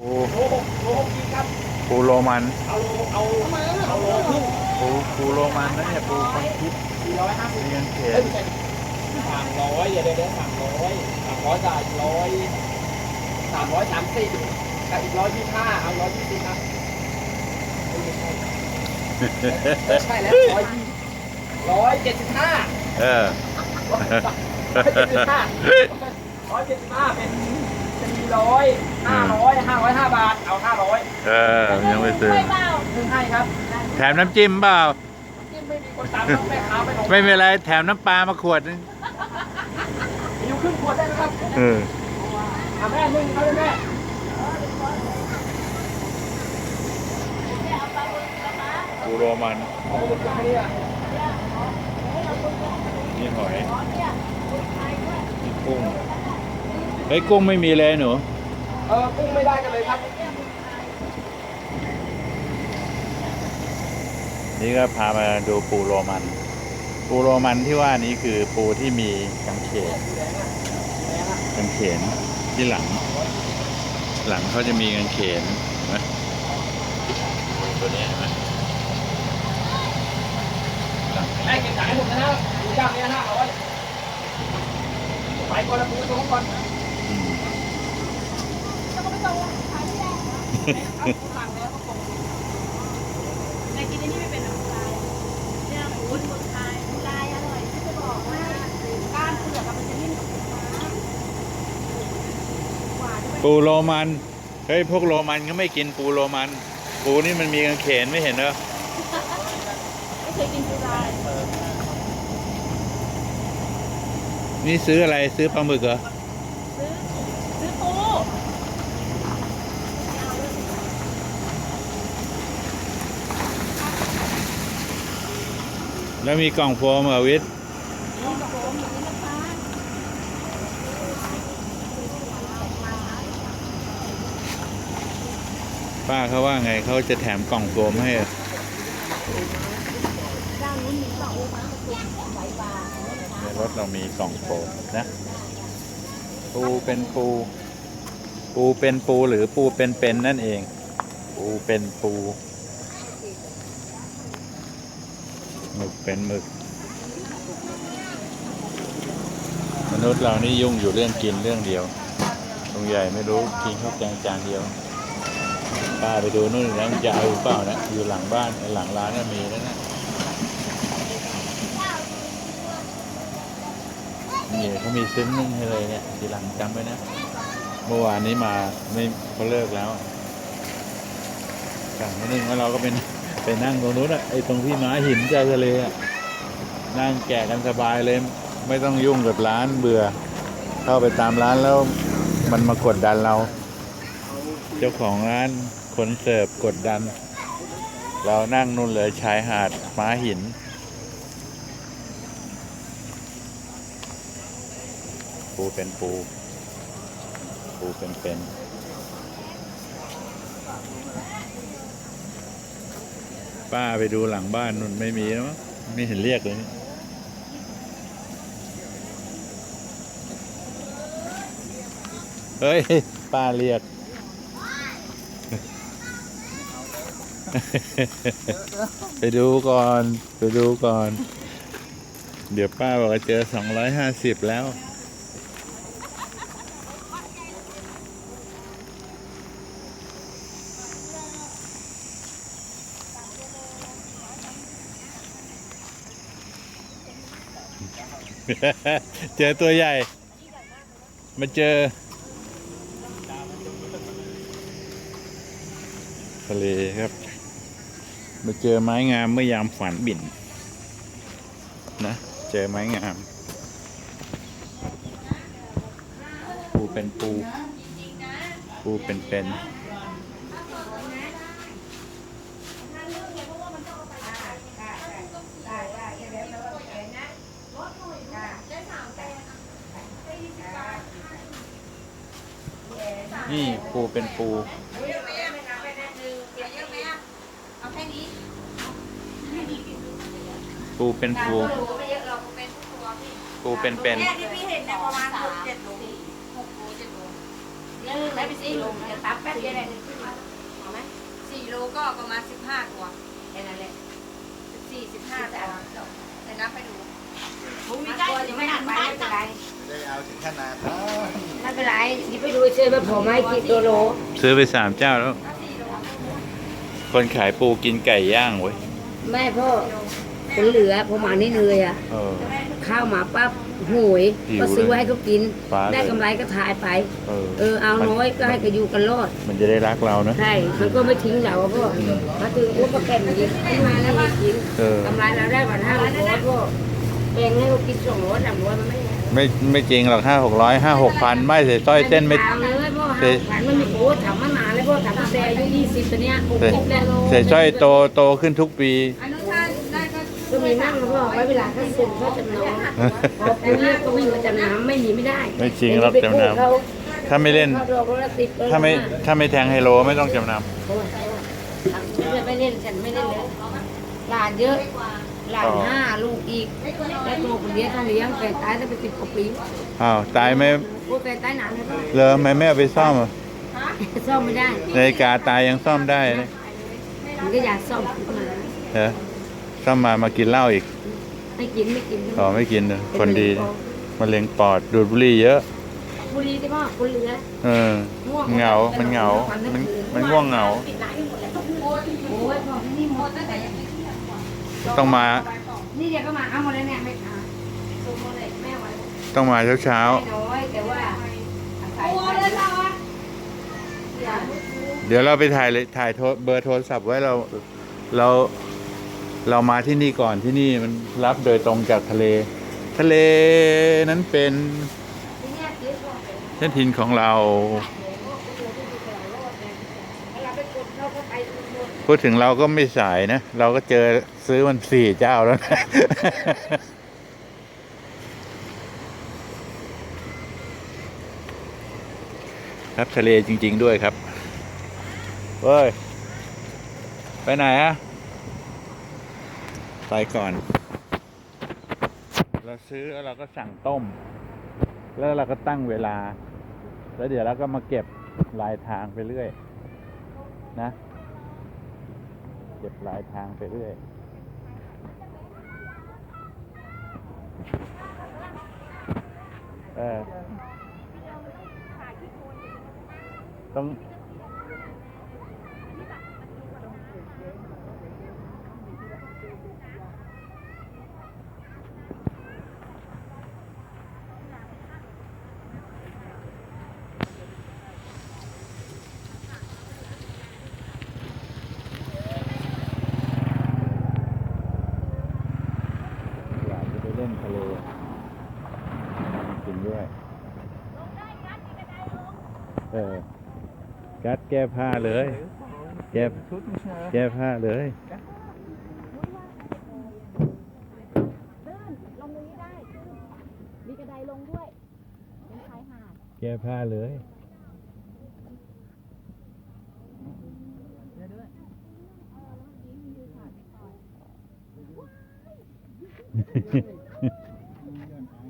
ปูกูโรมันเอาเอาเอาโลครึ่งปูปูโรมันนะเนี่ยปูคนคิดสี่ร้อยห้าสิบเงินเขเอ้นยไม่ใช่สามร้อยเดี๋ยวเดี๋ยวเดี๋ยวสามร้อยสามร้อยจ่ายร้อยสามร้อยสามสิบกับอีกร้อยยี่ห้าเอาร้อยยี่สิบครับเอ้ยไม่ใช่ไม่ใช่แล้วร้อยยี่ร้อยเจ็ดสิบห้าเออร้อยเจ็ดสิบห้าร้อยเจ็ดสิบห้าเป็น เป็นร้อยห้าร้อยห้าร้อยห้าบาท เอาห้าร้อยเออยังไม่ซื้อซึ่งให้ครับแถมน้ำจิ้มเปล่า ที่ไม่มีคนตามต้องแม่ค้าไปหรอกไม่เป็นไร แถมน้ำปลามาขวดนึงมีอยู่ครึ่งขวดได้ไหมครับเอออะแม่นึ่งครับแม่ปูโรมันเอาไปดูนี่อะนี่หอยนี่กุ้ง เฮ้ยกุ้งไม่มีเลยหนู เออกุ้งไม่ได้กันเลยครับ นี่ก็พามาดูปูโรมัน ปูโรมันที่ว่านี้คือปูที่มีกางเขนกางเขนที่หลัง หลังเขาจะมีกางเขนเห็นไหมตัวนี้เห็นไหมหลังแม่เก็บจ่ายให้ผมนะฮะดูจ้างนี้ห้าร้อยไปก่อนละปูตรงก่อนอืมเอาสั่ง แล้วก็ส่งแต่กินอันนี้ไม่เป็นหรอกลายเนี่ยคุณหมึกลายลายอร่อยที่จะบอกว่าก้านเปลือกอะมันจะนิ่มกว่าปูม้าหวานด้วยปูโรมันเฮ้ยพวกโรมันก็ไม่กินปูโรมัน ปูนี่มันมีกางเขนไม่เห็นเหรอไม่เคยกินปูลายนี่ซื้ออะไรซื้อปลาหมึกเหรอซื้อซื้อปู แล้วมีกล่องโฟมเหรอวิทย์ป้าเขาว่าไงเขาจะแถมกล่องโฟมให้ในรถเรามีกล่องโฟมนะ ปูเป็นปู ปูเป็นปูหรือปูเป็นเป็นนั่นเอง ปูเป็นปู หมึกเป็นหมึก มนุษย์เรานี่ยุ่งอยู่เรื่องกินเรื่องเดียวลุงใหญ่ไม่รู้กินข้าวแกงจานเดียวป้าไปดูนู่นแล้วจะเอาเปล่านะอยู่หลังบ้านหลังร้านน่ะมีแล้วนะนี่เขามีซึ้งนึ่งให้เลยเนี่ยทีหลังจำไว้นะ เมื่อวานนี้มาไม่เขาเลิกแล้วสั่งมานึ่งแล้วเราก็เป็น ไปนั่งตรงนู้นอะไอ้ตรงที่ม้าหินใจทะเลอะนั่งแกะกันสบายเลย ไม่ต้องยุ่งกับร้านเบื่อ เข้าไปตามร้านแล้วมันมากดดันเรา เจ้าของร้านคนเสิร์ฟกดดัน เรานั่งนู่นเลยชายหาดม้าหินปูเป็นปูปูเป็นเป็น ป้าไปดูหลังบ้านนู่นไม่มีแล้วมั้ไม่เห็นเรียกเลยเฮ้ย ป้าเรียก ไปดูก่อน ไปดูก่อน เดี๋ยวป้าบอกว่าเจอสองร้อยห้าสิบแล้ว เจอตัวใหญ่ มาเจอทะเลครับ มาเจอไม้งามเมื่อยามฝันบินนะ เจอไม้งาม ปูเป็นปู ปูเป็นเป็น นี่ ปูเป็นปูเอาแค่นี้ปูเป็นปูไม่เยอะเราเป็นตัวพี่ปูเป็นเป็นแค่ที่พี่เห็นเนี่ยประมาณหกเจ็ดโลหกโลเจ็ดโลนึ่งแล้วไปสี่ลงจะตับแป๊บเดียวเลยเอาไหมสี่โลก็ประมาณสิบห้าตัวแค่นั้นแหละสิบสี่สิบห้าตัวแต่นับไปดูหมูมีได้ยังไม่หันไปไม่เป็นไรไม่ได้เอาถึงขนาดนั้น ไม่เป็นไรที่ไปดูเชื่อว่าผมไม่กินตัวโลซื้อไปสามเจ้าแล้ว คนขายปูกินไก่ย่างเว้ยแม่พ่อคนเหลือผมมานี่เลยอะ เออ ข้าวมาปั๊บหวยหิวก็ซื้อไว้ให้เขากิน ฟ้าเลย ได้กำไรก็ทายไป เออเออเอาน้อยก็ให้ก็อยู่กันรอด มันจะได้รักเราเนอะใช่ มันก็ไม่ทิ้งเราอะพ่อมาถึงปุ๊บก็แก่นยิงขึ้นมาแล้วมาทิ้งเออ กำไรเราได้วันห้าร้อยพ่อเองให้เขากินสองร้อยสามร้อยมันไม่ไม่ไม่จริงหรอกห้าหกร้อยห้าหกพันไม่เสียสร้อยเส้นไม่ทางเลยพ่อเสียหันมันมีโอ้ถามมานานแล้วพ่อถามมาแต่อายุยี่สิบตัวเนี้ยหกเสียสิบแล้วเสียสร้อยโตโตขึ้นทุกปี อนุท่านได้ก็ก็มีนั่งแล้วพ่อไว้เวลาเขาส่งเขาจำนองพอปูเนี่ยก็วิ่งมาจำน้ำไม่มีไม่ได้ไม่จริงหรอกจำนำเขาถ้าไม่เล่น เขาดอกละสิบถ้าไม่ถ้าไม่แทงไฮโลไม่ต้องจำนโอ้ยไม่ไม่เล่นฉันไม่เล่นเลยหลานเยอะ หลานห้าลูกอีก แล้วตัวคนเลี้ยงต้องเลี้ยงแฟนตายตั้งไปสิบกว่าปีำอ้าวตายไหมโอ้ยแฟนตายนานเลยพ่อเลอไหมแม่เอาไปซ่อมอะซ่อมไม่ได้นาฬิกาตายยังซ่อมได้เลยมันก็อยากซ่อมขึ้นมาเหรอซ่อมมามากินเหล้าอีกไม่กินไม่กินอ๋อไม่กินเลยคนดีมะเร็งปอดดูดบุหรี่เยอะ บุรีที่พ่อคนเหลือเออเหงา มันเหงา มันมันง่วงเหงาโอ้ยพ่อที่นี่หมดตั้งแต่ยัง ต้องมา นี่เดี๋ยวก็มาเอาหมดแล้วเนี่ยไม่ขายส่งหมดเลยแม่ไว้ต้องมาเช้าเช้าไม่น้อยแต่ว่าอาศัยไปอย่าๆเดี๋ยวเราไปถ่ายเลยถ่ายโทรเบอร์โทรศัพท์ไว้เราเราเรามาที่นี่ก่อนที่นี่มันรับโดยตรงจากทะเล ทะเลนั้นเป็นที่เนี่ยซื้อของเป็นเส้นทินของเราเราไปกดเราก็ไปทุกคนพูดถึงเราก็ไม่สายนะ เราก็เจอ ซื้อมันสี่เจ้าแล้วนะครับทะเลจริง ๆ ด้วยครับเฮ้ย ไปไหนอะไปก่อน เราซื้อแล้วเราก็สั่งต้ม แล้วเราก็ตั้งเวลา แล้วเดี๋ยวเราก็มาเก็บลายทางไปเรื่อย นะ เก็บลายทางไปเรื่อย เออต้อง อยากจะไปเล่นทะเลจริงด้วย เออ กัดแก้ผ้าเลย แก้แก้ผ้าเลยลงตรงนี้ได้ มีกระไดลงด้วยเป็นชายหาด แก้ผ้าเลย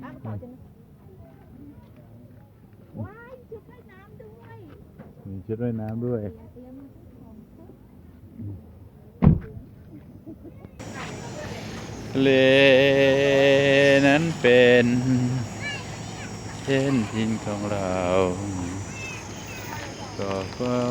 น้ำต่อจะว้ายชุดว่ายน้ำด้วย มี ชุดว่ายน้ำด้วยทะเลนั้นเป็นเช่นทินของเรา ก็เฝ้า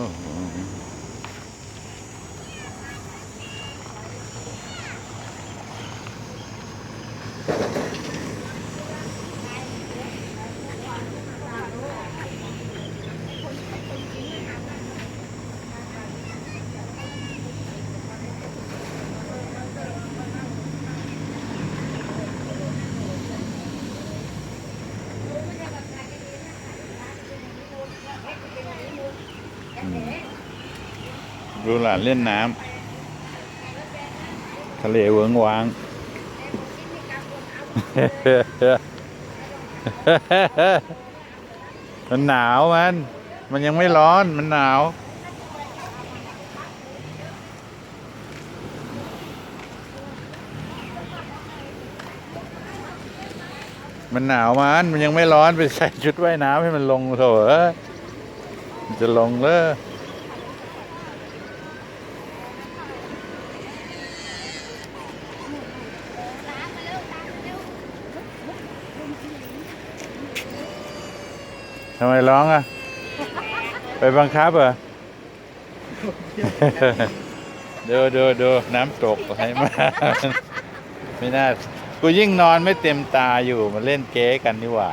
ดูหลานเล่นน้ำทะเลเวิงวาง มันหนาวมัน มันยังไม่ร้อนมันหนาวมันหนาวมันมันยังไม่ร้อนไปใส่ชุดว่ายน้ำให้มันลงโถอ้ยมันจะลงเลย ทำไมร้องอะ ไปบังคับเหรอ ดูดูดูน้ำตกให้มา ไม่น่า กูยิ่งนอนไม่เต็มตาอยู่มาเล่นเก๊กันนี่หว่า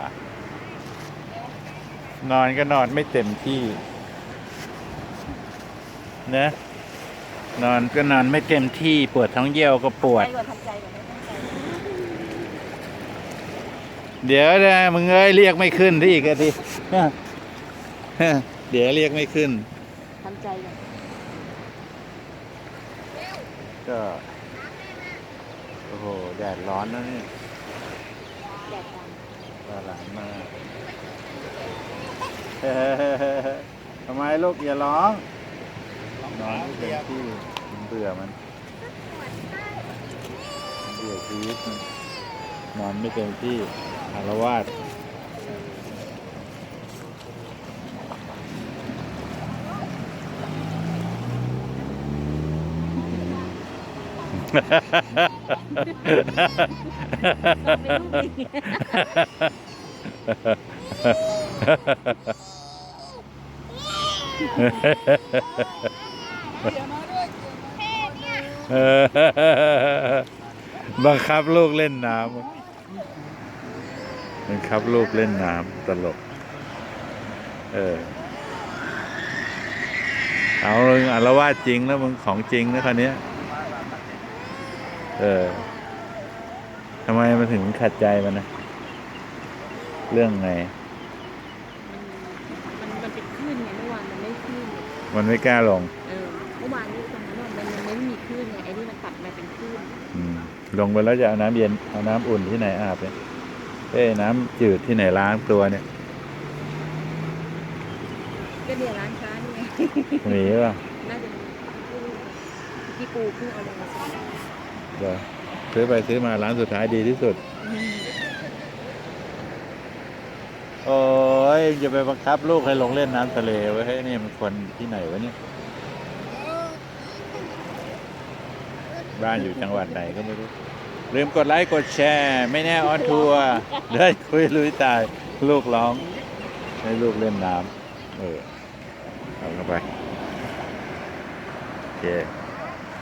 นอนก็นอนไม่เต็มที่นะนอนก็นอนไม่เต็มที่ปวดท้องเยี่ยวก็ปวดใจก่อนทำใจก่อนนะทำใจ เดี๋ยวนะมึงเอ้ยเรียกไม่ขึ้นที่อีกอะทีเดี๋ยวเรียกไม่ขึ้นทำใจก่อนก็โอ้โหแดดร้อนนะเนี่ยแดดจังตาหลานมากทำไมลูกอย่าร้องนอนไม่เต็มที่มันเบื่อมันมันเบื่อชีวิตมันนอนไม่เต็มที่ อารวาสบังคับลูกเล่นน้ำ บังคับลูกเล่นน้ำตลก เออ เอาเลยอารวาสจริงแล้วมึงของจริงนะคันนี้ยเออทำไมมันถึงขัดใจมันนะ เรื่องไง มันมันเป็นคลื่นไงเมื่อวานมันไม่คลื่นมันไม่กล้าลง เออ เมื่อวานนี้ตรงนั้นน่ะมันมันไม่มีคลื่นไงไอ้นี่มันตัดมาเป็นคลื่นอืมลงไปแล้วจะเอาน้ำเย็น เอาน้ำอุ่นที่ไหนอาบเนี่ย เอ้ยน้ำจืดที่ไหนล้างตัวเนี่ยก็เนี่ยร้านค้านี่ไงมีป่ะน่าจะมีที่ปูเพิ่งเอาลงมาใส่เดี๋ยวซื้อไปซื้อมาร้านสุดท้ายดีที่สุด โอ้ยจะไปบังคับลูกให้ลงเล่นน้ำทะเลไว้ให้ยนี่มันคนที่ไหนวะเนี่ยบ้านอยู่จังหวัดไหนก็ไม่รู้ ลืมกดไลค์กดแชร์ ไม่แน่ออนทัวร์ได้คุยลุยตาย ลูกร้อง ให้ลูกเล่นน้ำเออเอาเข้าไป โอเค